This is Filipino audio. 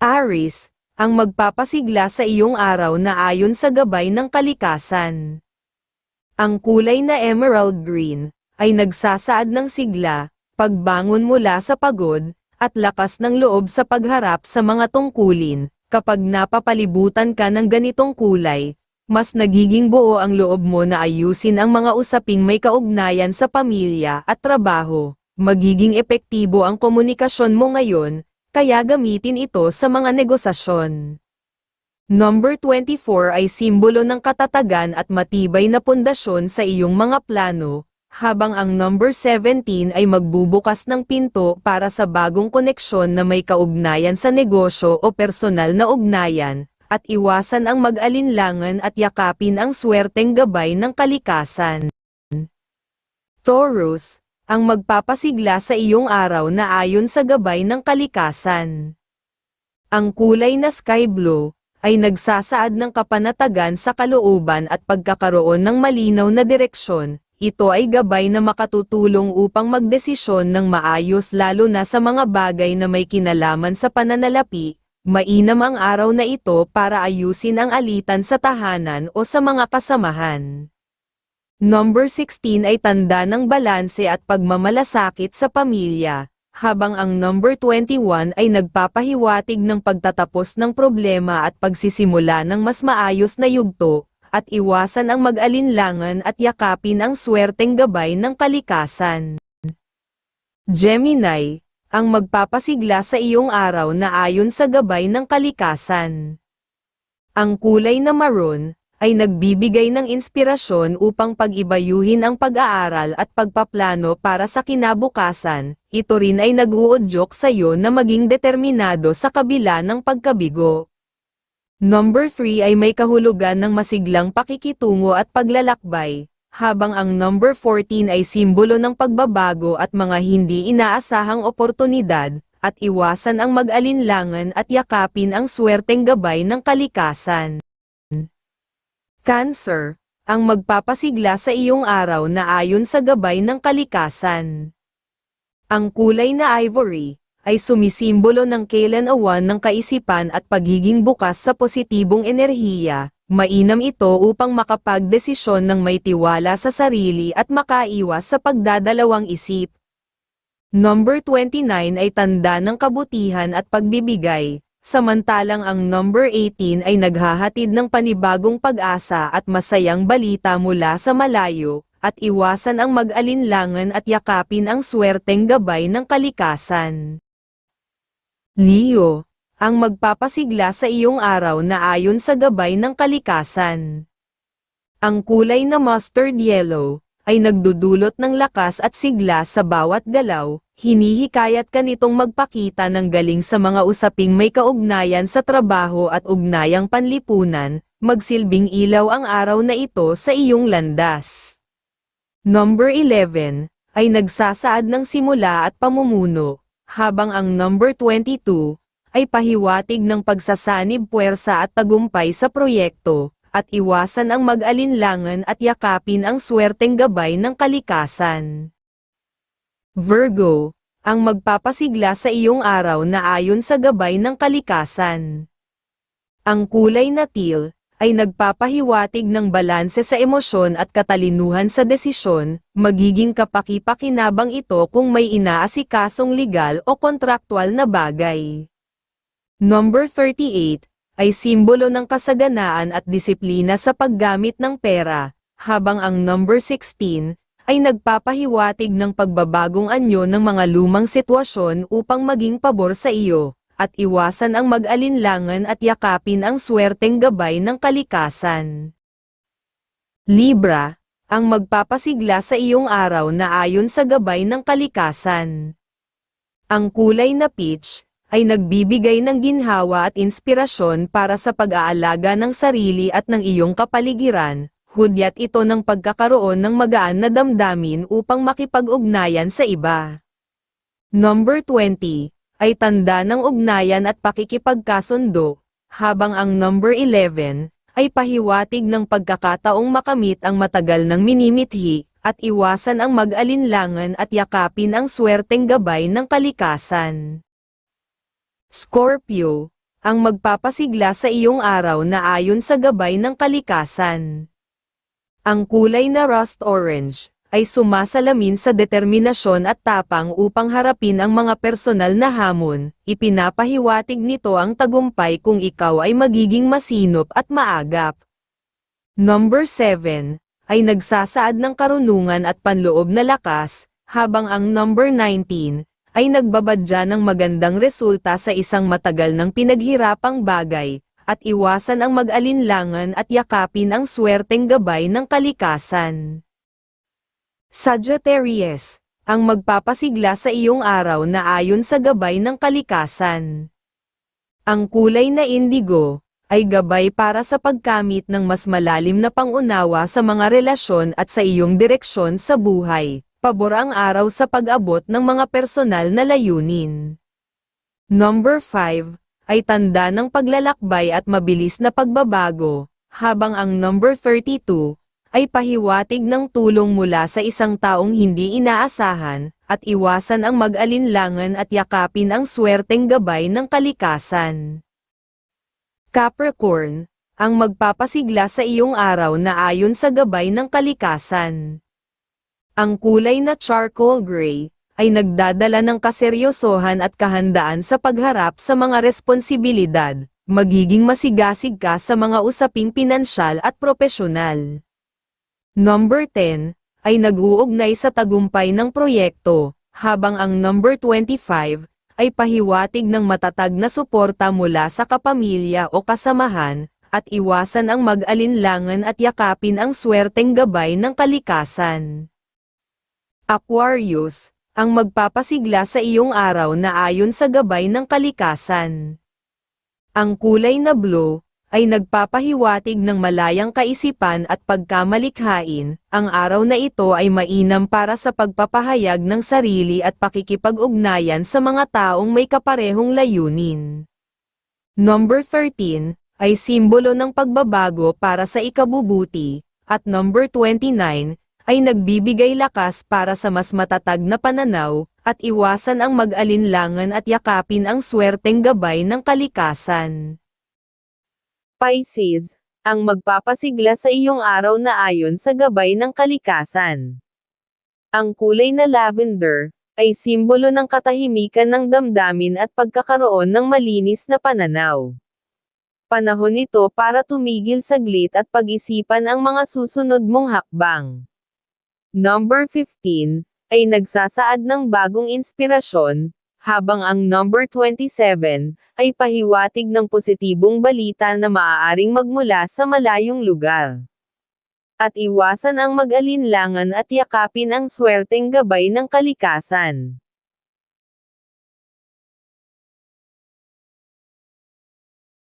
Aris, ang magpapasigla sa iyong araw na ayon sa gabay ng kalikasan. Ang kulay na emerald green ay nagsasaad ng sigla, pagbangon mula sa pagod, at lakas ng loob sa pagharap sa mga tungkulin. Kapag napapalibutan ka ng ganitong kulay, mas nagiging buo ang loob mo na ayusin ang mga usaping may kaugnayan sa pamilya at trabaho. Magiging epektibo ang komunikasyon mo ngayon, kaya gamitin ito sa mga negosasyon. Number 24 ay simbolo ng katatagan at matibay na pundasyon sa iyong mga plano, habang ang number 17 ay magbubukas ng pinto para sa bagong koneksyon na may kaugnayan sa negosyo o personal na ugnayan, at iwasan ang mag-alinlangan at yakapin ang swerteng gabay ng kalikasan. Taurus, ang magpapasigla sa iyong araw na ayon sa gabay ng kalikasan. Ang kulay na sky blue, ay nagsasaad ng kapanatagan sa kalooban at pagkakaroon ng malinaw na direksyon, ito ay gabay na makatutulong upang magdesisyon ng maayos lalo na sa mga bagay na may kinalaman sa pananalapi, mainam ang araw na ito para ayusin ang alitan sa tahanan o sa mga kasamahan. Number 16 ay tanda ng balanse at pagmamalasakit sa pamilya, habang ang number 21 ay nagpapahiwatig ng pagtatapos ng problema at pagsisimula ng mas maayos na yugto, at iwasan ang mag-alinlangan at yakapin ang swerteng gabay ng kalikasan. Gemini, ang magpapasigla sa iyong araw na ayon sa gabay ng kalikasan. Ang kulay na maroon, ay nagbibigay ng inspirasyon upang pag-ibayuhin ang pag-aaral at pagpaplano para sa kinabukasan, ito rin ay nag-uudyok sa iyo na maging determinado sa kabila ng pagkabigo. Number 3 ay may kahulugan ng masiglang pakikitungo at paglalakbay, habang ang number 14 ay simbolo ng pagbabago at mga hindi inaasahang oportunidad, at iwasan ang mag-alinlangan at yakapin ang swerteng gabay ng kalikasan. Cancer, ang magpapasigla sa iyong araw na ayon sa gabay ng kalikasan. Ang kulay na ivory, ay sumisimbolo ng kailan-awan ng kaisipan at pagiging bukas sa positibong enerhiya, mainam ito upang makapagdesisyon ng may tiwala sa sarili at makaiwas sa pagdadalawang isip. Number 29 ay tanda ng kabutihan at pagbibigay, samantalang ang number 18 ay naghahatid ng panibagong pag-asa at masayang balita mula sa malayo, at iwasan ang mag-alinlangan at yakapin ang swerteng gabay ng kalikasan. Leo, ang magpapasigla sa iyong araw na ayon sa gabay ng kalikasan. Ang kulay na mustard yellow, ay nagdudulot ng lakas at sigla sa bawat galaw, hinihikayat ka nitong magpakita ng galing sa mga usaping may kaugnayan sa trabaho at ugnayang panlipunan, magsilbing ilaw ang araw na ito sa iyong landas. Number 11, ay nagsasaad ng simula at pamumuno, habang ang number 22, ay pahiwatig ng pagsasanib puwersa at tagumpay sa proyekto, at iwasan ang mag-alinlangan at yakapin ang swerteng gabay ng kalikasan. Virgo, ang magpapasigla sa iyong araw na ayon sa gabay ng kalikasan. Ang kulay na teal, ay nagpapahiwatig ng balanse sa emosyon at katalinuhan sa desisyon, magiging kapaki-pakinabang ito kung may inaasikasong legal o kontraktual na bagay. Number 38, ay simbolo ng kasaganaan at disiplina sa paggamit ng pera, habang ang number 16, ay nagpapahiwatig ng pagbabagong anyo ng mga lumang sitwasyon upang maging pabor sa iyo at iwasan ang mag-alinlangan at yakapin ang swerteng gabay ng kalikasan. Libra, ang magpapasigla sa iyong araw na ayon sa gabay ng kalikasan. Ang kulay na peach, ay nagbibigay ng ginhawa at inspirasyon para sa pag-aalaga ng sarili at ng iyong kapaligiran, hudyat ito ng pagkakaroon ng magaan na damdamin upang makipag-ugnayan sa iba. Number 20 ay tanda ng ugnayan at pakikipagkasundo, habang ang number 11 ay pahiwatig ng pagkakataong makamit ang matagal ng minimithi, at iwasan ang mag-alinlangan at yakapin ang swerteng gabay ng kalikasan. Scorpio, ang magpapasigla sa iyong araw na ayon sa gabay ng kalikasan. Ang kulay na rust orange ay sumasalamin sa determinasyon at tapang upang harapin ang mga personal na hamon, ipinapahiwatig nito ang tagumpay kung ikaw ay magiging masinop at maagap. Number 7 ay nagsasaad ng karunungan at panloob na lakas, habang ang number 19 ay nagbabadya ng magandang resulta sa isang matagal ng pinaghirapang bagay, at iwasan ang mag-alinlangan at yakapin ang swerteng gabay ng kalikasan. Sagittarius, ang magpapasigla sa iyong araw na ayon sa gabay ng kalikasan. Ang kulay na indigo, ay gabay para sa pagkamit ng mas malalim na pangunawa sa mga relasyon at sa iyong direksyon sa buhay pabor ang araw sa pag-abot ng mga personal na layunin. Number 5 ay tanda ng paglalakbay at mabilis na pagbabago, habang ang number 32 ay pahiwatig ng tulong mula sa isang taong hindi inaasahan, at iwasan ang mag-alinlangan at yakapin ang swerteng gabay ng kalikasan. Capricorn, ang magpapasigla sa iyong araw na ayon sa gabay ng kalikasan. Ang kulay na charcoal gray ay nagdadala ng kaseryosohan at kahandaan sa pagharap sa mga responsibilidad, magiging masigasig ka sa mga usaping pinansyal at propesyonal. Number 10 ay nag-uugnay sa tagumpay ng proyekto, habang ang number 25 ay pahiwatig ng matatag na suporta mula sa kapamilya o kasamahan, at iwasan ang mag-alinlangan at yakapin ang swerteng gabay ng kalikasan. Aquarius, ang magpapasigla sa iyong araw na ayon sa gabay ng kalikasan. Ang kulay na blue, ay nagpapahiwatig ng malayang kaisipan at pagkamalikhain, ang araw na ito ay mainam para sa pagpapahayag ng sarili at pakikipag-ugnayan sa mga taong may kaparehong layunin. Number 13, ay simbolo ng pagbabago para sa ikabubuti, at number 29, ay nagbibigay lakas para sa mas matatag na pananaw, at iwasan ang mag-alinlangan at yakapin ang swerteng gabay ng kalikasan. Pisces, ang magpapasigla sa iyong araw na ayon sa gabay ng kalikasan. Ang kulay na lavender, ay simbolo ng katahimikan ng damdamin at pagkakaroon ng malinis na pananaw. Panahon ito para tumigil saglit at pag-isipan ang mga susunod mong hakbang. Number 15, ay nagsasaad ng bagong inspirasyon, habang ang number 27, ay pahiwatig ng positibong balita na maaaring magmula sa malayong lugar. At iwasan ang mag-alinlangan at yakapin ang swerteng gabay ng kalikasan.